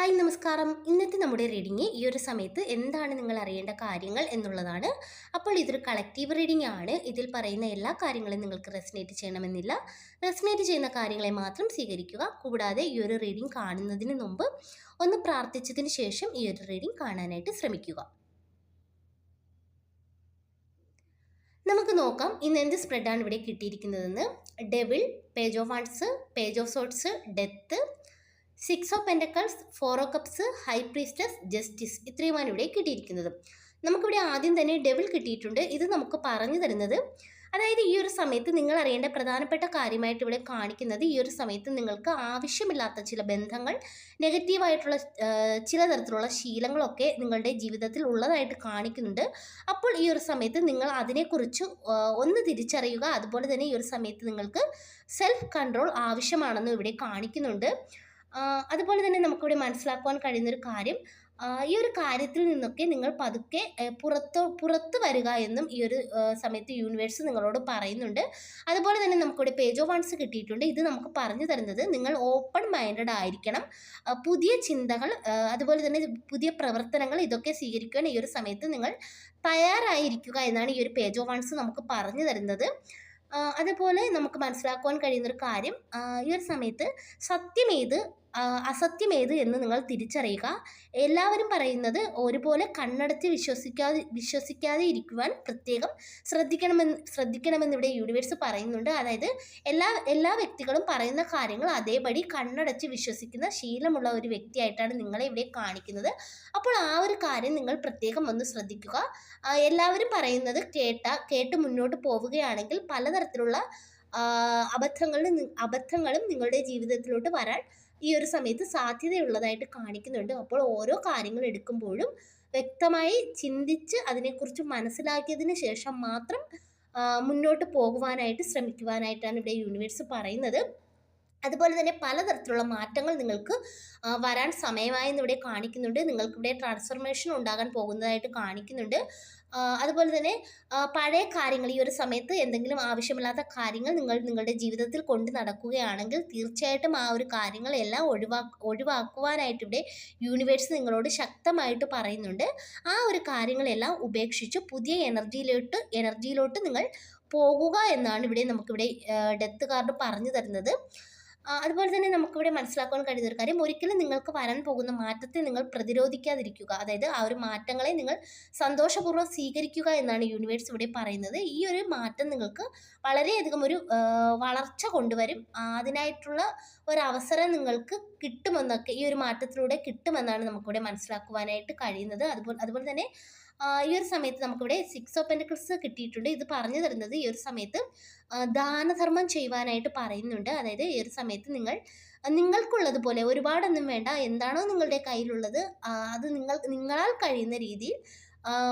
Hi നമസ്കാരം. ഇന്നത്തെ നമ്മുടെ റീഡിങ് ഈ ഒരു സമയത്ത് എന്താണ് നിങ്ങൾ അറിയേണ്ട കാര്യങ്ങൾ എന്നുള്ളതാണ്. അപ്പോൾ ഇതൊരു കളക്റ്റീവ് റീഡിംഗ് ആണ്. ഇതിൽ പറയുന്ന എല്ലാ കാര്യങ്ങളും നിങ്ങൾക്ക് റെസിനേറ്റ് ചെയ്യണമെന്നില്ല. റെസിനേറ്റ് ചെയ്യുന്ന കാര്യങ്ങളെ മാത്രം സ്വീകരിക്കുക. കൂടാതെ ഈ ഒരു റീഡിംഗ് കാണുന്നതിന് മുമ്പ് ഒന്ന് പ്രാർത്ഥിച്ചതിന് ശേഷം ഈ ഒരു റീഡിംഗ് കാണാനായിട്ട് ശ്രമിക്കുക. നമുക്ക് നോക്കാം ഇന്ന് എന്ത് സ്പ്രെഡാണ് ഇവിടെ കിട്ടിയിരിക്കുന്നതെന്ന്. Devil page of arts page of swords death six of pentacles four of cups high priestess justice ഇത്രയുമാണ് ഇവിടെ കിട്ടിയിരിക്കുന്നത്. നമുക്കിവിടെ ആദ്യം തന്നെ ഡെവിൾ കിട്ടിയിട്ടുണ്ട്. ഇത് നമുക്ക് പറഞ്ഞു തരുന്നത് അതായത് ഈ ഒരു സമയത്ത് നിങ്ങൾ അറിയേണ്ട പ്രധാനപ്പെട്ട കാര്യമായിട്ട് ഇവിടെ കാണിക്കുന്നത് ഈ ഒരു സമയത്ത് നിങ്ങൾക്ക് ആവശ്യമില്ലാത്ത ചില ബന്ധങ്ങൾ നെഗറ്റീവായിട്ടുള്ള ചില തരത്തിലുള്ള ശീലങ്ങളൊക്കെ നിങ്ങളുടെ ജീവിതത്തിൽ ഉള്ളതായിട്ട് കാണിക്കുന്നുണ്ട്. അപ്പോൾ ഈ ഒരു സമയത്ത് നിങ്ങൾ അതിനെക്കുറിച്ച് ഒന്ന് തിരിച്ചറിയുക. അതുപോലെ തന്നെ ഈ ഒരു സമയത്ത് നിങ്ങൾക്ക് സെൽഫ് കൺട്രോൾ ആവശ്യമാണെന്ന് ഇവിടെ കാണിക്കുന്നുണ്ട്. അതുപോലെ തന്നെ നമുക്കിവിടെ മനസ്സിലാക്കുവാൻ കഴിയുന്നൊരു കാര്യം ഈ ഒരു കാര്യത്തിൽ നിന്നൊക്കെ നിങ്ങൾ പതുക്കെ പുറത്ത് പുറത്ത് വരിക എന്നും ഈ ഒരു സമയത്ത് യൂണിവേഴ്സ് നിങ്ങളോട് പറയുന്നുണ്ട്. അതുപോലെ തന്നെ നമുക്കിവിടെ പേജ് ഓഫ് വൺസ് കിട്ടിയിട്ടുണ്ട്. ഇത് നമുക്ക് പറഞ്ഞു തരുന്നത് നിങ്ങൾ ഓപ്പൺ മൈൻഡഡ് ആയിരിക്കണം. പുതിയ ചിന്തകൾ അതുപോലെ തന്നെ പുതിയ പ്രവർത്തനങ്ങൾ ഇതൊക്കെ സ്വീകരിക്കുവാൻ ഈ ഒരു സമയത്ത് നിങ്ങൾ തയ്യാറായിരിക്കുക എന്നാണ് ഈ ഒരു പേജ് ഓഫ് വൺസ് നമുക്ക് പറഞ്ഞു തരുന്നത്. അതുപോലെ നമുക്ക് മനസ്സിലാക്കുവാൻ കഴിയുന്നൊരു കാര്യം ഈ ഒരു സമയത്ത് സത്യമേത് അസത്യമേത് എന്ന് നിങ്ങൾ തിരിച്ചറിയുക. എല്ലാവരും പറയുന്നത് ഒരുപോലെ കണ്ണടച്ച് വിശ്വസിക്കാതെ വിശ്വസിക്കാതെ ഇരിക്കുവാൻ പ്രത്യേകം ശ്രദ്ധിക്കണമെന്ന് ശ്രദ്ധിക്കണമെന്ന് ഇവിടെ യൂണിവേഴ്സ് പറയുന്നുണ്ട്. അതായത് എല്ലാ എല്ലാ വ്യക്തികളും പറയുന്ന കാര്യങ്ങൾ അതേപടി കണ്ണടച്ച് വിശ്വസിക്കുന്ന ശീലമുള്ള ഒരു വ്യക്തിയായിട്ടാണ് നിങ്ങളെ ഇവിടെ കാണിക്കുന്നത്. അപ്പോൾ ആ ഒരു കാര്യം നിങ്ങൾ പ്രത്യേകം ഒന്ന് ശ്രദ്ധിക്കുക. എല്ലാവരും പറയുന്നത് കേട്ട കേട്ട് മുന്നോട്ട് പോവുകയാണെങ്കിൽ പലതരത്തിലുള്ള അബദ്ധങ്ങളും അബദ്ധങ്ങളും നിങ്ങളുടെ ജീവിതത്തിലോട്ട് വരാൻ ഈ ഒരു സമയത്ത് സാധ്യതയുള്ളതായിട്ട് കാണിക്കുന്നുണ്ട്. അപ്പോൾ ഓരോ കാര്യങ്ങൾ എടുക്കുമ്പോഴും വ്യക്തമായി ചിന്തിച്ച് അതിനെക്കുറിച്ച് മനസ്സിലാക്കിയതിന് ശേഷം മാത്രം മുന്നോട്ട് പോകുവാനായിട്ട് ശ്രമിക്കുവാനായിട്ടാണ് ഇവിടെ യൂണിവേഴ്സ് പറയുന്നത്. അതുപോലെ തന്നെ പലതരത്തിലുള്ള മാറ്റങ്ങൾ നിങ്ങൾക്ക് വരാൻ സമയമായി ഇവിടെ കാണിക്കുന്നുണ്ട്. നിങ്ങൾക്കിവിടെ ട്രാൻസ്ഫർമേഷൻ ഉണ്ടാകാൻ പോകുന്നതായിട്ട് കാണിക്കുന്നുണ്ട്. അതുപോലെ തന്നെ പഴയ കാര്യങ്ങൾ ഈ ഒരു സമയത്ത് എന്തെങ്കിലും ആവശ്യമില്ലാത്ത കാര്യങ്ങൾ നിങ്ങൾ നിങ്ങളുടെ ജീവിതത്തിൽ കൊണ്ട് നടക്കുകയാണെങ്കിൽ തീർച്ചയായിട്ടും ആ ഒരു കാര്യങ്ങളെല്ലാം ഒഴിവാ ഒഴിവാക്കുവാനായിട്ട് ഇവിടെ യൂണിവേഴ്സ് നിങ്ങളോട് ശക്തമായിട്ട് പറയുന്നുണ്ട്. ആ ഒരു കാര്യങ്ങളെല്ലാം ഉപേക്ഷിച്ച് പുതിയ എനർജിയിലോട്ട് എനർജിയിലോട്ട് നിങ്ങൾ പോകുക എന്നാണ് ഇവിടെ നമുക്കിവിടെ ഡെത്ത് കാർഡ് പറഞ്ഞു തരുന്നത്. അതുപോലെ തന്നെ നമുക്കിവിടെ മനസ്സിലാക്കാൻ കഴിയുന്ന ഒരു കാര്യം. ഒരിക്കലും നിങ്ങൾക്ക് വരാൻ പോകുന്ന മാറ്റത്തെ നിങ്ങൾ പ്രതിരോധിക്കാതിരിക്കുക. അതായത് ആ ഒരു മാറ്റങ്ങളെ നിങ്ങൾ സന്തോഷപൂർവം സ്വീകരിക്കുക എന്നാണ് യൂണിവേഴ്സ് ഇവിടെ പറയുന്നത്. ഈ ഒരു മാറ്റം നിങ്ങൾക്ക് വളരെയധികം ഒരു വളർച്ച കൊണ്ടുവരും. അതിനായിട്ടുള്ള ഒരു അവസരം നിങ്ങൾക്ക് കിട്ടുമെന്നൊക്കെ ഈ ഒരു മാറ്റത്തിലൂടെ കിട്ടുമെന്നാണ് നമുക്കിവിടെ മനസ്സിലാക്കുവാനായിട്ട് കഴിയുന്നത്. അതുപോലെ അതുപോലെ തന്നെ ഈ ഒരു സമയത്ത് നമുക്കിവിടെ സിക്സ് ഓഫ് ക്രിസ് കിട്ടിയിട്ടുണ്ട്. ഇത് പറഞ്ഞു തരുന്നത് ഈ ഒരു സമയത്ത് ദാനധർമ്മം ചെയ്യുവാനായിട്ട് പറയുന്നുണ്ട്. അതായത് ഈ ഒരു സമയത്ത് നിങ്ങൾ നിങ്ങൾക്കുള്ളതുപോലെ ഒരുപാടൊന്നും വേണ്ട. എന്താണോ നിങ്ങളുടെ കയ്യിലുള്ളത് അത് നിങ്ങൾ നിങ്ങളാൽ കഴിയുന്ന രീതിയിൽ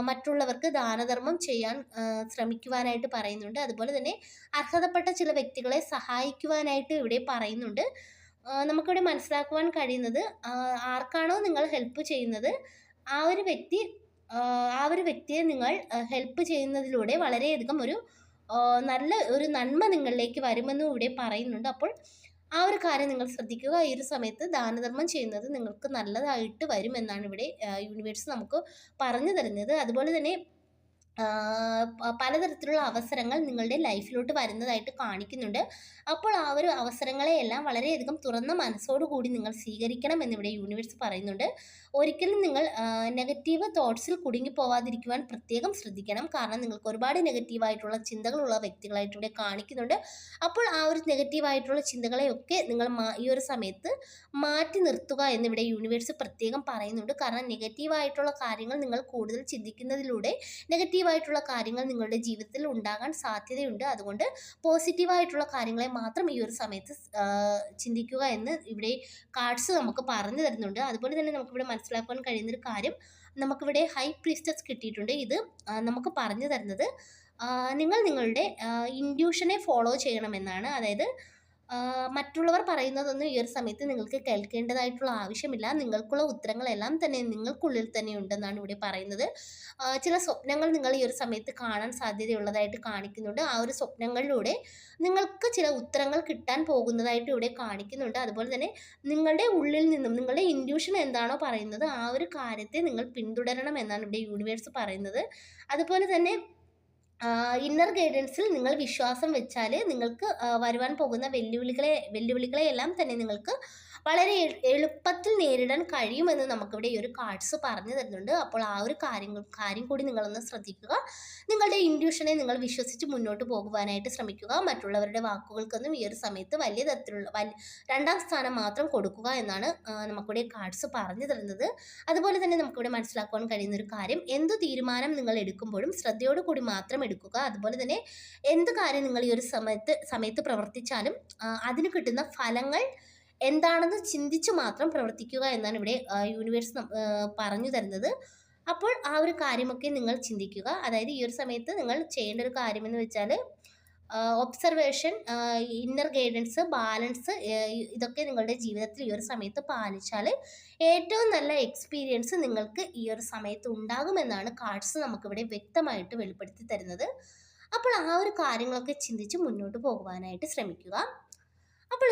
മറ്റുള്ളവർക്ക് ദാനധർമ്മം ചെയ്യാൻ ശ്രമിക്കുവാനായിട്ട് പറയുന്നുണ്ട്. അതുപോലെ തന്നെ അർഹതപ്പെട്ട ചില വ്യക്തികളെ സഹായിക്കുവാനായിട്ട് ഇവിടെ പറയുന്നുണ്ട്. നമുക്കിവിടെ മനസ്സിലാക്കുവാൻ കഴിയുന്നത് ആർക്കാണോ നിങ്ങൾ ഹെൽപ്പ് ചെയ്യുന്നത് ആ ഒരു വ്യക്തി ആ, ഒരു വ്യക്തിയെ നിങ്ങൾ ഹെൽപ്പ് ചെയ്യുന്നതിലൂടെ വളരെയധികം ഒരു നല്ല ഒരു നന്മ നിങ്ങളിലേക്ക് വരുമെന്നും ഇവിടെ പറയുന്നുണ്ട്. അപ്പോൾ ആ ഒരു കാര്യം നിങ്ങൾ ശ്രദ്ധിക്കുക. ഈ ഒരു സമയത്ത് ദാനധർമ്മം ചെയ്യുന്നത് നിങ്ങൾക്ക് നല്ലതായിട്ട് വരുമെന്നാണ് ഇവിടെ യൂണിവേഴ്സ് നമുക്ക് പറഞ്ഞു തരുന്നത്. അതുപോലെ തന്നെ പലതരത്തിലുള്ള അവസരങ്ങൾ നിങ്ങളുടെ ലൈഫിലോട്ട് വരുന്നതായിട്ട് കാണിക്കുന്നുണ്ട്. അപ്പോൾ ആ ഒരു അവസരങ്ങളെയെല്ലാം വളരെയധികം തുറന്ന മനസ്സോടുകൂടി നിങ്ങൾ സ്വീകരിക്കണം എന്നിവിടെ യൂണിവേഴ്സ് പറയുന്നുണ്ട്. ഒരിക്കലും നിങ്ങൾ നെഗറ്റീവ് തോട്ട്സിൽ കുടുങ്ങി പോവാതിരിക്കുവാൻ പ്രത്യേകം ശ്രദ്ധിക്കണം. കാരണം നിങ്ങൾക്ക് ഒരുപാട് നെഗറ്റീവായിട്ടുള്ള ചിന്തകളുള്ള വ്യക്തികളായിട്ട് ഇവിടെ കാണിക്കുന്നുണ്ട്. അപ്പോൾ ആ ഒരു നെഗറ്റീവായിട്ടുള്ള ചിന്തകളെയൊക്കെ നിങ്ങൾ ഈ ഒരു സമയത്ത് മാറ്റി നിർത്തുക എന്നിവിടെ യൂണിവേഴ്സ് പ്രത്യേകം പറയുന്നുണ്ട്. കാരണം നെഗറ്റീവായിട്ടുള്ള കാര്യങ്ങൾ നിങ്ങൾ കൂടുതൽ ചിന്തിക്കുന്നതിലൂടെ നെഗറ്റീവായിട്ടുള്ള കാര്യങ്ങൾ നിങ്ങളുടെ ജീവിതത്തിൽ ഉണ്ടാകാൻ സാധ്യതയുണ്ട്. അതുകൊണ്ട് പോസിറ്റീവായിട്ടുള്ള കാര്യങ്ങളെ മാത്രം ഈ ഒരു സമയത്ത് ചിന്തിക്കുക എന്ന് ഇവിടെ കാർഡ്സ് നമുക്ക് പറഞ്ഞു തരുന്നുണ്ട്. അതുപോലെ തന്നെ നമുക്കിവിടെ മനസ്സിലാക്കാൻ കഴിയുന്നൊരു കാര്യം നമുക്കിവിടെ ഹൈ പ്രീസ്റ്റസ് കിട്ടിയിട്ടുണ്ട്. ഇത് നമുക്ക് പറഞ്ഞു തരുന്നത് നിങ്ങൾ നിങ്ങളുടെ ഇൻഡ്യൂഷനെ ഫോളോ ചെയ്യണമെന്നാണ്. അതായത് മറ്റുള്ളവർ പറയുന്നതൊന്നും ഈ ഒരു സമയത്ത് നിങ്ങൾക്ക് കേൾക്കേണ്ടതായിട്ടുള്ള ആവശ്യമില്ല. നിങ്ങൾക്കുള്ള ഉത്തരങ്ങളെല്ലാം തന്നെ നിങ്ങൾക്കുള്ളിൽ തന്നെ ഉണ്ടെന്നാണ് ഇവിടെ പറയുന്നത്. ചില സ്വപ്നങ്ങൾ നിങ്ങൾ ഈ ഒരു സമയത്ത് കാണാൻ സാധ്യതയുള്ളതായിട്ട് കാണിക്കുന്നുണ്ട്. ആ ഒരു സ്വപ്നങ്ങളിലൂടെ നിങ്ങൾക്ക് ചില ഉത്തരങ്ങൾ കിട്ടാൻ പോകുന്നതായിട്ട് ഇവിടെ കാണിക്കുന്നുണ്ട്. അതുപോലെ തന്നെ നിങ്ങളുടെ ഉള്ളിൽ നിന്നും നിങ്ങളുടെ ഇൻഡ്യൂഷൻ എന്താണോ പറയുന്നത് ആ ഒരു കാര്യത്തെ നിങ്ങൾ പിന്തുടരണം എന്നാണ് ഇവിടെ യൂണിവേഴ്സ് പറയുന്നത്. അതുപോലെ തന്നെ ഇന്നർ ഗൈഡൻസിൽ നിങ്ങൾ വിശ്വാസം വെച്ചാൽ നിങ്ങൾക്ക് വരുവാൻ പോകുന്ന വെല്ലുവിളികളെ വെല്ലുവിളികളെ എല്ലാം തന്നെ നിങ്ങൾക്ക് വളരെ എളുപ്പത്തിൽ നേരിടാൻ കഴിയുമെന്ന് നമുക്കിവിടെ ഈ ഒരു കാർഡ്സ് പറഞ്ഞു തരുന്നുണ്ട്. അപ്പോൾ ആ ഒരു കാര്യങ്ങൾ കാര്യം കൂടി നിങ്ങളൊന്ന് ശ്രദ്ധിക്കുക. നിങ്ങളുടെ ഇൻഡ്യൂഷനെ നിങ്ങൾ വിശ്വസിച്ച് മുന്നോട്ട് പോകുവാനായിട്ട് ശ്രമിക്കുക. മറ്റുള്ളവരുടെ വാക്കുകൾക്കൊന്നും ഈ ഒരു സമയത്ത് വലിയ തരത്തിലുള്ള വലിയ രണ്ടാം സ്ഥാനം മാത്രം കൊടുക്കുക എന്നാണ് നമുക്കിവിടെ കാർഡ്സ് പറഞ്ഞു തരുന്നത്. അതുപോലെ തന്നെ നമുക്കിവിടെ മനസ്സിലാക്കുവാൻ കഴിയുന്ന ഒരു കാര്യം എന്ത് തീരുമാനം നിങ്ങൾ എടുക്കുമ്പോഴും ശ്രദ്ധയോടു കൂടി മാത്രം എടുക്കുക. അതുപോലെ തന്നെ എന്ത് കാര്യം നിങ്ങൾ ഈ ഒരു സമയത്ത് സമയത്ത് പ്രവർത്തിച്ചാലും അതിന് കിട്ടുന്ന ഫലങ്ങൾ എന്താണെന്ന് ചിന്തിച്ച് മാത്രം പ്രവർത്തിക്കുക എന്നാണ് ഇവിടെ യൂണിവേഴ്സ് പറഞ്ഞു തരുന്നത്. അപ്പോൾ ആ ഒരു കാര്യമൊക്കെ നിങ്ങൾ ചിന്തിക്കുക. അതായത് ഈ ഒരു സമയത്ത് നിങ്ങൾ ചെയ്യേണ്ട ഒരു കാര്യമെന്ന് വെച്ചാൽ ഒബ്സർവേഷൻ ഇന്നർ ഗൈഡൻസ് ബാലൻസ് ഇതൊക്കെ നിങ്ങളുടെ ജീവിതത്തിൽ ഈ ഒരു സമയത്ത് പാലിച്ചാൽ ഏറ്റവും നല്ല എക്സ്പീരിയൻസ് നിങ്ങൾക്ക് ഈ ഒരു സമയത്ത് ഉണ്ടാകുമെന്നാണ് കാർഡ്സ് നമുക്കിവിടെ വ്യക്തമായിട്ട് വെളിപ്പെടുത്തി തരുന്നത്. അപ്പോൾ ആ ഒരു കാര്യങ്ങളൊക്കെ ചിന്തിച്ച് മുന്നോട്ട് പോകുവാനായിട്ട് ശ്രമിക്കുക.